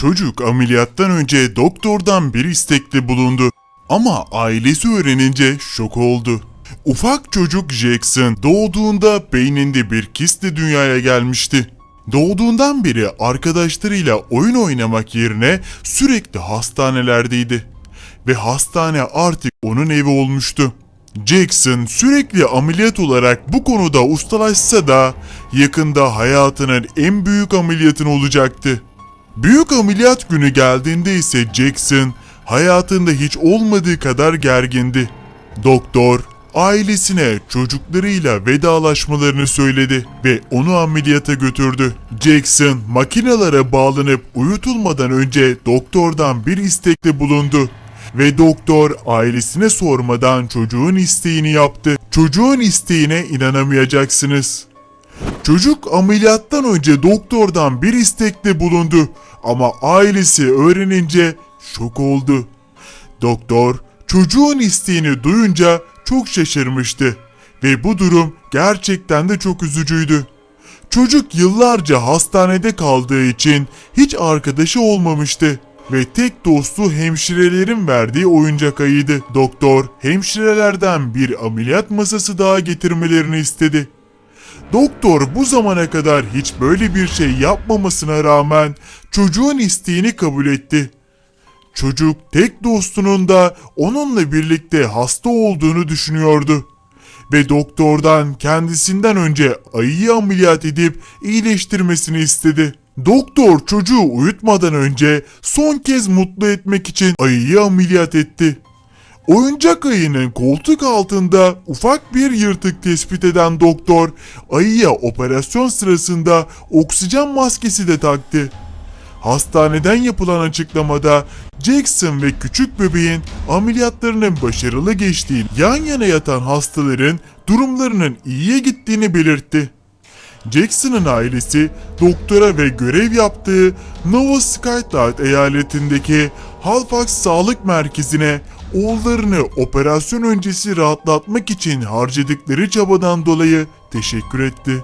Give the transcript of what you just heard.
Çocuk ameliyattan önce doktordan bir istekli bulundu. Ama ailesi öğrenince şok oldu. Ufak çocuk Jackson doğduğunda beyninde bir kistle dünyaya gelmişti. Doğduğundan beri arkadaşlarıyla oyun oynamak yerine sürekli hastanelerdeydi. Ve hastane artık onun evi olmuştu. Jackson sürekli ameliyat olarak bu konuda ustalaşsa da yakında hayatının en büyük ameliyatını olacaktı. Büyük ameliyat günü geldiğinde ise Jackson hayatında hiç olmadığı kadar gergindi. Doktor ailesine çocuklarıyla vedalaşmalarını söyledi ve onu ameliyata götürdü. Jackson makinalara bağlanıp uyutulmadan önce doktordan bir istekte bulundu. Ve doktor ailesine sormadan çocuğun isteğini yaptı. Çocuğun isteğine inanamayacaksınız. Çocuk ameliyattan önce doktordan bir istekte bulundu ama ailesi öğrenince şok oldu. Doktor çocuğun isteğini duyunca çok şaşırmıştı ve bu durum gerçekten de çok üzücüydü. Çocuk yıllarca hastanede kaldığı için hiç arkadaşı olmamıştı ve tek dostu hemşirelerin verdiği oyuncak ayıydı. Doktor hemşirelerden bir ameliyat masası daha getirmelerini istedi. Doktor bu zamana kadar hiç böyle bir şey yapmamasına rağmen çocuğun isteğini kabul etti. Çocuk tek dostunun da onunla birlikte hasta olduğunu düşünüyordu. Ve doktordan kendisinden önce ayıyı ameliyat edip iyileştirmesini istedi. Doktor çocuğu uyutmadan önce son kez mutlu etmek için ayıyı ameliyat etti. Oyuncak ayının koltuk altında ufak bir yırtık tespit eden doktor ayıya operasyon sırasında oksijen maskesi de taktı. Hastaneden yapılan açıklamada Jackson ve küçük bebeğin ameliyatlarının başarılı geçtiğini, yan yana yatan hastaların durumlarının iyiye gittiğini belirtti. Jackson'ın ailesi doktora ve görev yaptığı Nova Skylight eyaletindeki Halifax Sağlık Merkezi'ne oğullarını operasyon öncesi rahatlatmak için harcadıkları çabadan dolayı teşekkür etti.